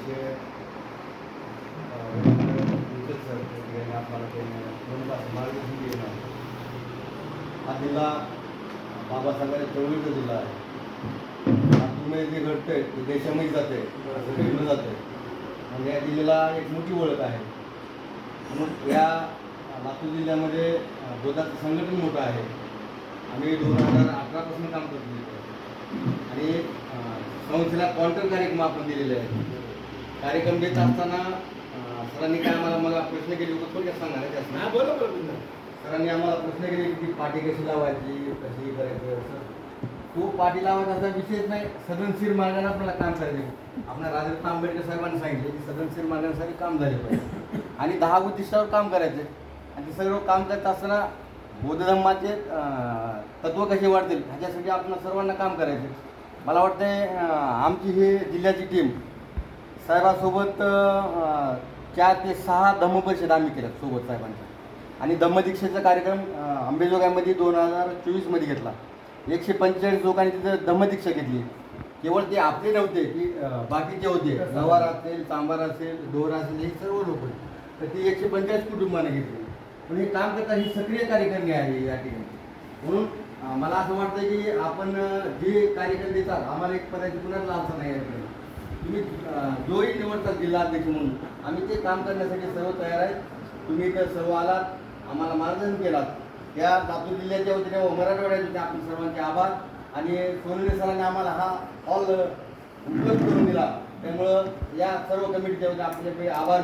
म्हणजे, अध्यक्ष दोन तास मार्गदर्शन केलं हा जिल्हा बाबासाहेबांच्या चळवळीचा जिल्हा आहे. लातूरमध्ये जे घडतंय ते देशामध्ये जाते घडलं जाते. आणि या जिल्ह्याला एक मोठी ओळख आहे. म्हणून या लातूर जिल्ह्यामध्ये दुधाचं संघटन मोठं आहे. आम्ही दोन हजार अठरापासून काम करतो आणि संस्थेला कॉन्ट्रॅक्ट कार्यक्रम आपण दिलेले आहे कार्यक्रम देत असताना सरांनी काय आम्हाला मला प्रश्न केले होते थोडक्यात सांगणार आहे त्यात. हा बोला बरोबर सरांनी आम्हाला प्रश्न केले की ती पाठी कशी लावायची कशी करायची असं. तो पाठी लावायचा असा विषयच नाही सदनशीर मार्गाने आपल्याला काम करायचे. आपल्या राजरत्न आंबेडकर साहेबांनी सांगितले की सदनशीर मार्गासाठी काम झाले पाहिजे. आणि दहा उद्दिष्टावर काम करायचे. आणि ते सर्व काम करत असताना बौद्ध धर्माचे तत्व कसे वाढतील ह्याच्यासाठी आपण सर्वांना काम करायचे. मला वाटतंय आमची ही जिल्ह्याची टीम साहेबासोबत चार ते सहा धम्मपरिषद आम्ही केल्या सोबत साहेबांच्या. आणि धम्मदीक्षेचा कार्यक्रम अंबेजोगाईमध्ये दोन हजार चोवीसमध्ये घेतला. एकशे पंचेचाळीस लोकांनी तिथं धम्मदीक्षा घेतली. केवळ ते आपले नव्हते की बाकीचे होते. नवार असेल चांबार असेल दोर असेल हे सर्व लोक. तर ती एकशे पंचेचाळीस कुटुंबाने घेतली. पण हे काम करता ही सक्रिय कार्यकर्णी आहे या ठिकाणी. म्हणून मला असं वाटतं की आपण जे कार्यक्रम देतात आम्हाला एक पदाची पुन्हा लालसा नाही आहे तुम्ही जोही निवडतात जिल्हाध्यक्ष म्हणून. आम्ही ते काम करण्यासाठी सर्व तयार आहेत. तुम्ही इथं सर्व आलात. आम्हाला मार्गदर्शन केलात. या लातूर जिल्ह्याच्या वतीने व मराठवाड्याच्या वतीने आपण सर्वांचे आभार. आणि सोनवणे सरांनी आम्हाला हा हॉल उपलब्ध करून दिला. त्यामुळं या सर्व कमिटीच्या वतीने आपल्या आभार